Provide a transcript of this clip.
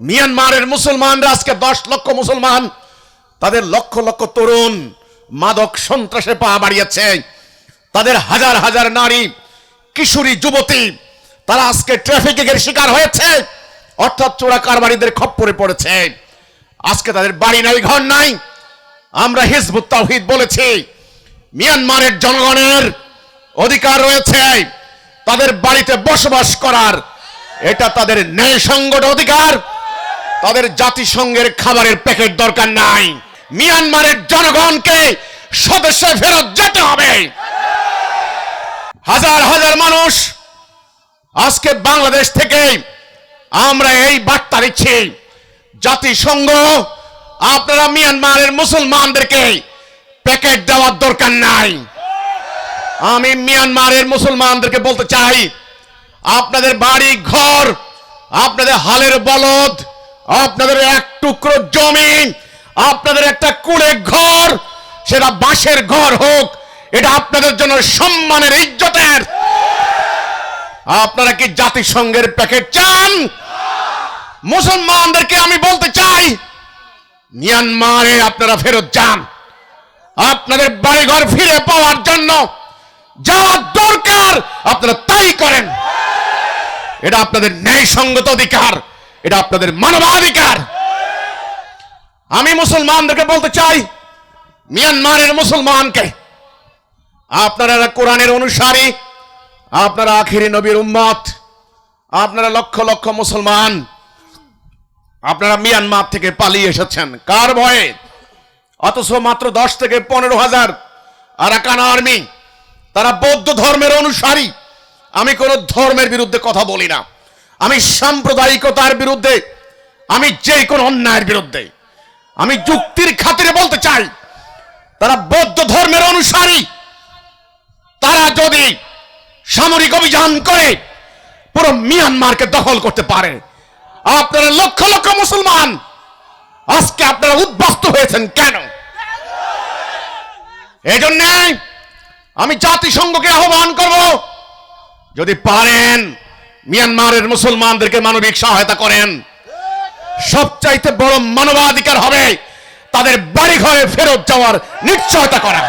মিয়ানমারের মুসলমানরা আজকে দশ লক্ষ মুসলমান, তাদের লক্ষ লক্ষ তরুণ মাদক সন্ত্রাসে পা বাড়িয়েছে। তাদের হাজার হাজার নারী, কিশোরী, যুবতী, তারা আজকে ট্রাফিকিং এর শিকার হয়েছে। অর্থাৎ চোরা কারবারিদের খপ্পরে পড়েছে। আজকে তাদের বাড়ি নাই, ঘর নাই। আমরা হিজবুত তাওহিদ বলেছি, মিয়ানমারের জনগণের অধিকার রয়েছে। তাদের বাড়িতে বসবাস করার, এটা তাদের ন্যায়সঙ্গত অধিকার। তাদের জাতিসংঘের খাবারের প্যাকেট দরকার নাই। মিয়ানমারের জনগণকে স্বদেশে ফেরত যেতে হবে। হাজার হাজার মানুষ আজকে বাংলাদেশ থেকে আমরা এই বার্তা দিচ্ছি, জাতিসংঘ, আপনারা মিয়ানমারের মুসলমানদেরকে প্যাকেট দেওয়ার দরকার নাই। আমি মিয়ানমারের মুসলমানদেরকে বলতে চাই, আপনাদের বাড়ি, ঘর, আপনাদের হালের বলদ আপনাদের এক টুকরো জমি আপনাদের একটা কুড়ে ঘর, সেটা বাঁশের ঘর হোক, এটা আপনাদের জন্য সম্মানের ইজ্জতের। আপনারা কি জাতিসংঘের প্যাকেট চান? মুসলমানদেরকে আমি বলতে চাই, মিয়ানমারে আপনারা ফেরত যান। আপনাদের বাড়িঘর ফিরে পাওয়ার জন্য যা দরকার, আপনারা তাই করেন। এটা আপনাদের ন্যায়সঙ্গত অধিকার। এটা আপনাদের মানবাধিকার। আমি মুসলমানদেরকে বলতে চাই, মিয়ানমারের মুসলমানকে, আপনারা কোরআনের অনুসারী, আপনারা আখিরি নবীর উম্মত, আপনারা লক্ষ লক্ষ মুসলমান, আপনারা মিয়ানমার থেকে পালিয়ে এসেছেন। কার ভয়ে? অথচ মাত্র দশ থেকে পনেরো হাজার আরাকান আর্মি, তারা বৌদ্ধ ধর্মের অনুসারী। আমি কোন ধর্মের বিরুদ্ধে কথা বলি না। আমি সাম্প্রদায়িকতার বিরুদ্ধে, আমি যে কোনো অন্যায়ের বিরুদ্ধে, আমি যুক্তির খাতিরে বলতে চাই, তারা বৌদ্ধ ধর্মের অনুসারী। তারা যদি সামরিক অভিযান করে, পুরো মিয়ানমারকে দখল করতে পারে। আপনারা লক্ষ লক্ষ মুসলমান আজকে আপনারা উদ্বাস্ত হয়েছেন কেন? এই আমি জাতিসংঘকে আহ্বান করব, যদি পারেন মিয়ানমারের মুসলমানদেরকে মানবিক সহায়তা করেন। সবচাইতে বড় মানবাধিকার হবে তাদের বাড়ি ঘরে ফেরত যাওয়ার নিশ্চয়তা করা।